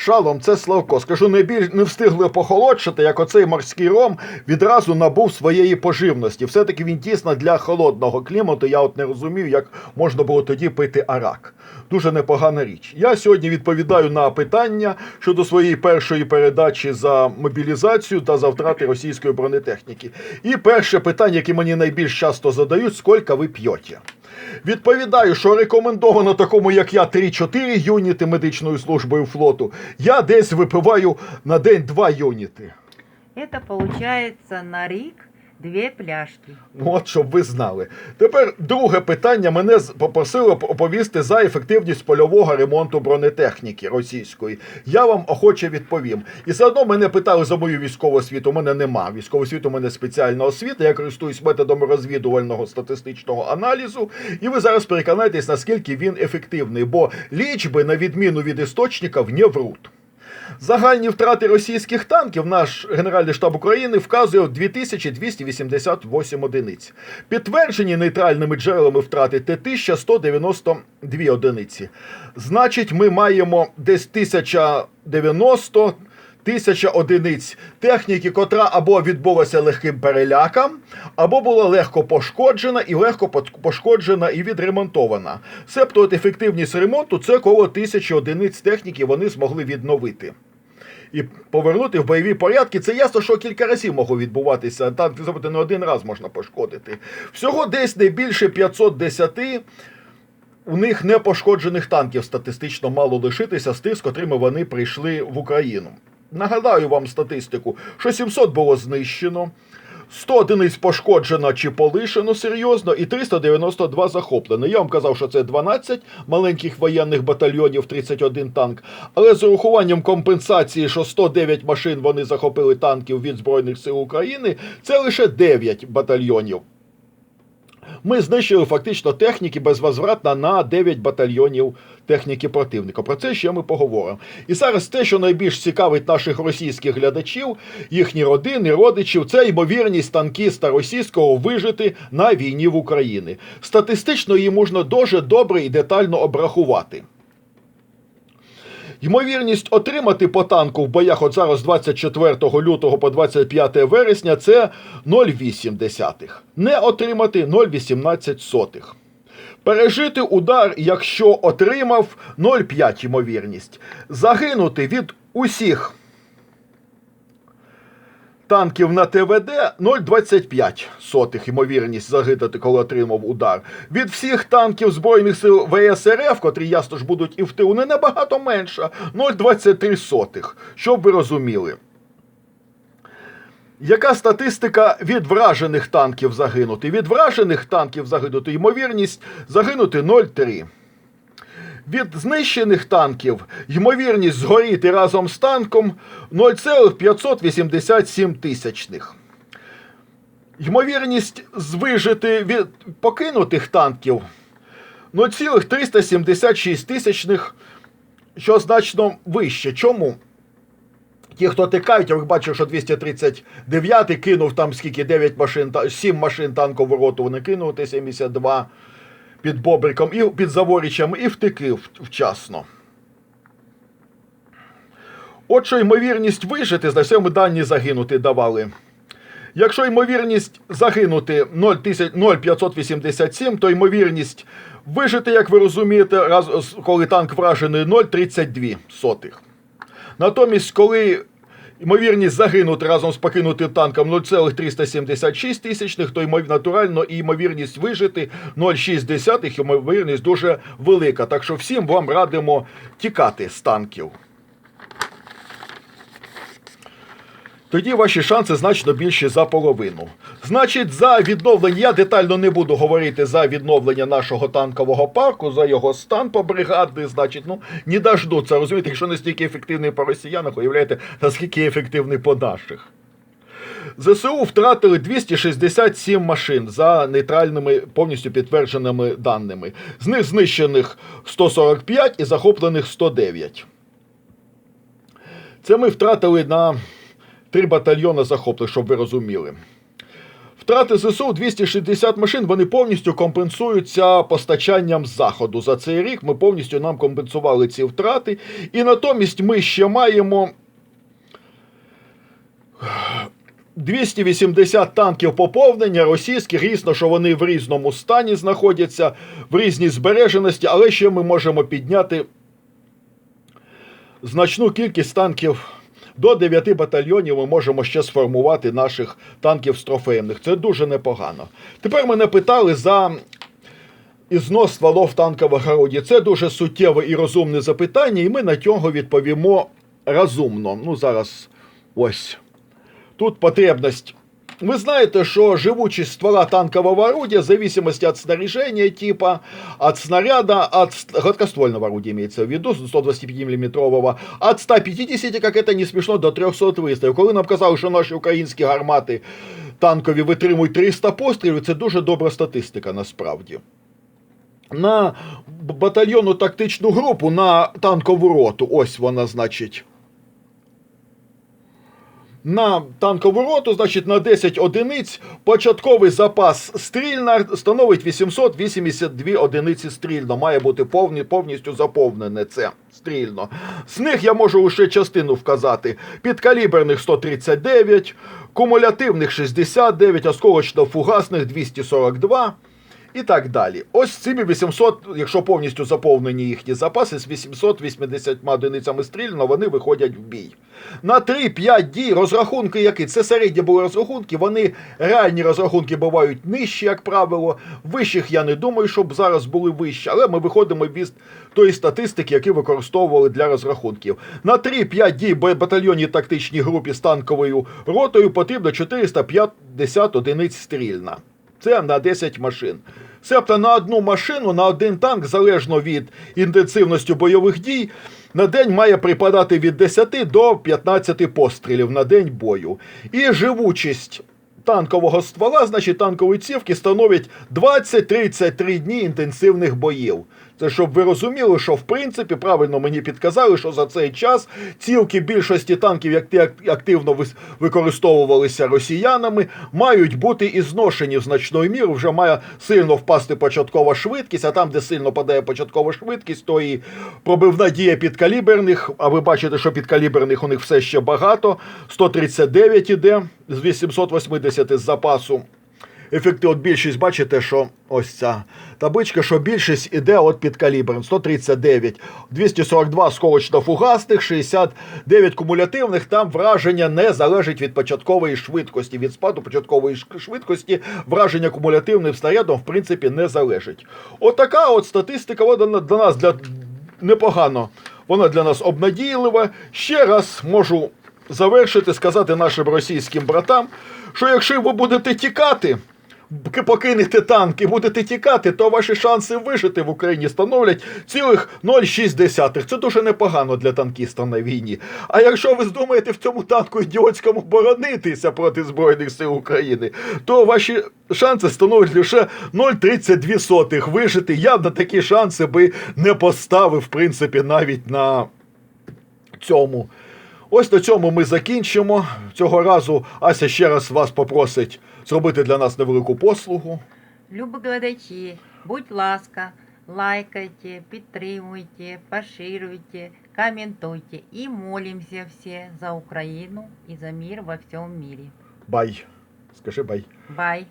Шалом, це Славко. Скажу, не біль не встигли похолодшити, як оцей морський ром відразу набув своєї поживності. Все-таки він тісно для холодного клімату. Я от не розумію, як можна було тоді пити арак. Дуже непогана річ. Я сьогодні відповідаю на питання щодо своєї першої передачі за мобілізацію та за втрати російської бронетехніки. І перше питання, яке мені найбільш часто задають: скільки ви п'єте? Відповідаю, що рекомендовано такому, як я, 3-4 юніти медичною службою флоту. Я десь випиваю на день 2 юніти. Це виходить на рік дві пляшки. Ну, От щоб ви знали. Тепер друге питання мене попросили оповісти за ефективність польового ремонту бронетехніки російської. Я вам охоче відповім. І заодно мене питали за мою військову освіту. У мене нема. Військову освіту у мене спеціальна освіта. Я користуюсь методом розвідувального статистичного аналізу. І ви зараз переконаєтесь, наскільки він ефективний, бо лічби, на відміну від істочників, не врут. Загальні втрати російських танків наш Генеральний штаб України вказує 2288 одиниць. Підтверджені нейтральними джерелами втрати Т 1192 одиниці. Значить, ми маємо десь 1090 тисяча одиниць техніки, котра або відбулася легким переляком, або була легко пошкоджена і легко пошкоджена і відремонтована. Себто от ефективність ремонту це коло тисячі одиниць техніки вони змогли відновити. І повернути в бойові порядки, це ясно, що кілька разів могло відбуватися. Танк зробити не один раз можна пошкодити. Всього десь не більше 510 у них не пошкоджених танків статистично мало лишитися з тих, з котрими вони прийшли в Україну. Нагадаю вам статистику, що 700 було знищено, 100 одиниць пошкоджено чи полишено серйозно, і 392 захоплено. Я вам казав, що це 12 маленьких воєнних батальйонів, 31 танк. Але з урахуванням компенсації, що 109 машин вони захопили танків від Збройних сил України, це лише 9 батальйонів. Ми знищили фактично техніки безвозвратно на 9 батальйонів техніки противника. Про це ще ми поговоримо. І зараз те, що найбільш цікавить наших російських глядачів, їхні родини, родичів, це ймовірність танкіста російського вижити на війні в Україні. Статистично її можна дуже добре і детально обрахувати. Ймовірність отримати по танку в боях от зараз 24 лютого по 25 вересня це 0,8. Не отримати 0,18. Пережити удар, якщо отримав 0,5 ймовірність. Загинути від усіх танків на ТВД 0,25 сотих ймовірність загинути, коли отримав удар. Від всіх танків Збройних сил ВСРФ, котрі ясно ж будуть і в тилу, не набагато менша 0,23 сотих, щоб ви розуміли. Яка статистика від вражених танків загинути? Від вражених танків загинути ймовірність загинути 0,3. Від знищених танків ймовірність згоріти разом з танком 0,587 тисячних. Ймовірність звижити від покинутих танків 0,376 тисячних, що значно вище. Чому? Ті, хто тикають, я бачив, що 239 кинув там скільки 9 машин, 7 машин танкового роту вони кинули, Т-72 під Бобриком і під Заворічем і втекив вчасно. От що ймовірність вижити, за все ми дані загинути давали. Якщо ймовірність загинути 0,587, то ймовірність вижити, як ви розумієте, раз, коли танк вражений 0,32. Натомість, коли ймовірність загинути разом з покинутим танком 0,376 тисячних, то ймов- натурально і ймовірність вижити 0,6, ймовірність дуже велика. Так що всім вам радимо тікати з танків. Тоді ваші шанси значно більші за половину. Значить, за відновлення, я детально не буду говорити за відновлення нашого танкового парку, за його стан по бригади, значить, ну, не дождуться. Розумієте, якщо настільки ефективний по росіянах, уявляєте, наскільки ефективний по наших. ЗСУ втратили 267 машин за нейтральними повністю підтвердженими даними. З них знищених 145 і захоплених 109. Це ми втратили на три батальйони захоплених, щоб ви розуміли. Втрати ЗСУ 260 машин, вони повністю компенсуються постачанням заходу. За цей рік ми повністю нам компенсували ці втрати. І натомість ми ще маємо 280 танків поповнення російських, різно, що вони в різному стані знаходяться, в різній збереженості, але ще ми можемо підняти значну кількість танків. До 9 батальйонів ми можемо ще сформувати наших танків з трофеємних. Це дуже непогано. Тепер мене питали за ізнос стволов танкових орудій. Це дуже суттєве і розумне запитання, і ми на нього відповімо розумно. Ну, зараз ось. Тут потребность. Вы знаете, что живучесть ствола танкового орудия в зависимости от снаряжения типа, от снаряда, от ст- гладкоствольного орудия имеется в виду, 125 мм, от 150, как это не смешно, до 300 вистрілів. Коли нам казали, що наші українські гармати танкові витримують 300 пострілів, це дуже добра статистика насправді. На батальйонну тактичну групу, на танкову роту, ось вона, значить. На танкову роту, значить, на 10 одиниць початковий запас стрільна становить 882 одиниці стрільно. Має бути повні, повністю заповнене це стрільно. З них я можу лише частину вказати: підкаліберних 139, кумулятивних 69, осколочно-фугасних 242. І так далі. Ось цими 800, якщо повністю заповнені їхні запаси, з 880 одиницями стрільно, вони виходять в бій. На 3-5 дій розрахунки які? Це середні були розрахунки, вони реальні розрахунки бувають нижчі, як правило. Вищих я не думаю, щоб зараз були вищі, але ми виходимо від тої статистики, які використовували для розрахунків. На 3-5 дій батальйонній тактичній групі з танковою ротою потрібно 450 одиниць стрільна. Це на 10 машин. Себто на одну машину, на один танк, залежно від інтенсивності бойових дій, на день має припадати від 10 до 15 пострілів на день бою. І живучість танкового ствола, значить танкової цівки, становить 20-33 дні інтенсивних боїв. Це щоб ви розуміли, що в принципі правильно мені підказали, що за цей час цілки більшості танків, як ті активно використовувалися росіянами, мають бути і зношені в значною мірою. Вже має сильно впасти початкова швидкість, а там, де сильно падає початкова швидкість, то і пробивна дія підкаліберних. А ви бачите, що підкаліберних у них все ще багато. 139 іде з 880 з запасу. Ефекти, от більшість, бачите, що ось ця табличка, що більшість іде от під калібром 139, 242 сколочно-фугасних, 69 кумулятивних. Там враження не залежить від початкової швидкості. Від спаду початкової швидкості враження кумулятивним снарядом, в принципі, не залежить. Отака от статистика вона для нас для непогано. Вона для нас обнадійлива. Ще раз можу завершити, сказати нашим російським братам, що якщо ви будете тікати, покинете танк і будете тікати, то ваші шанси вижити в Україні становлять цілих 0,6. Це дуже непогано для танкіста на війні. А якщо ви здумаєте в цьому танку ідіотському боронитися проти Збройних сил України, то ваші шанси становлять лише 0,32 вижити. Я на такі шанси би не поставив, в принципі, навіть на цьому. Ось на цьому ми закінчимо. Цього разу Ася ще раз вас попросить зробити для нас невелику послугу. Любі глядачі, будь ласка, лайкайте, підтримуйте, поширюйте, коментуйте і молимося всі за Україну і за мир во всьому мірі. Бай. Скажи бай. Бай!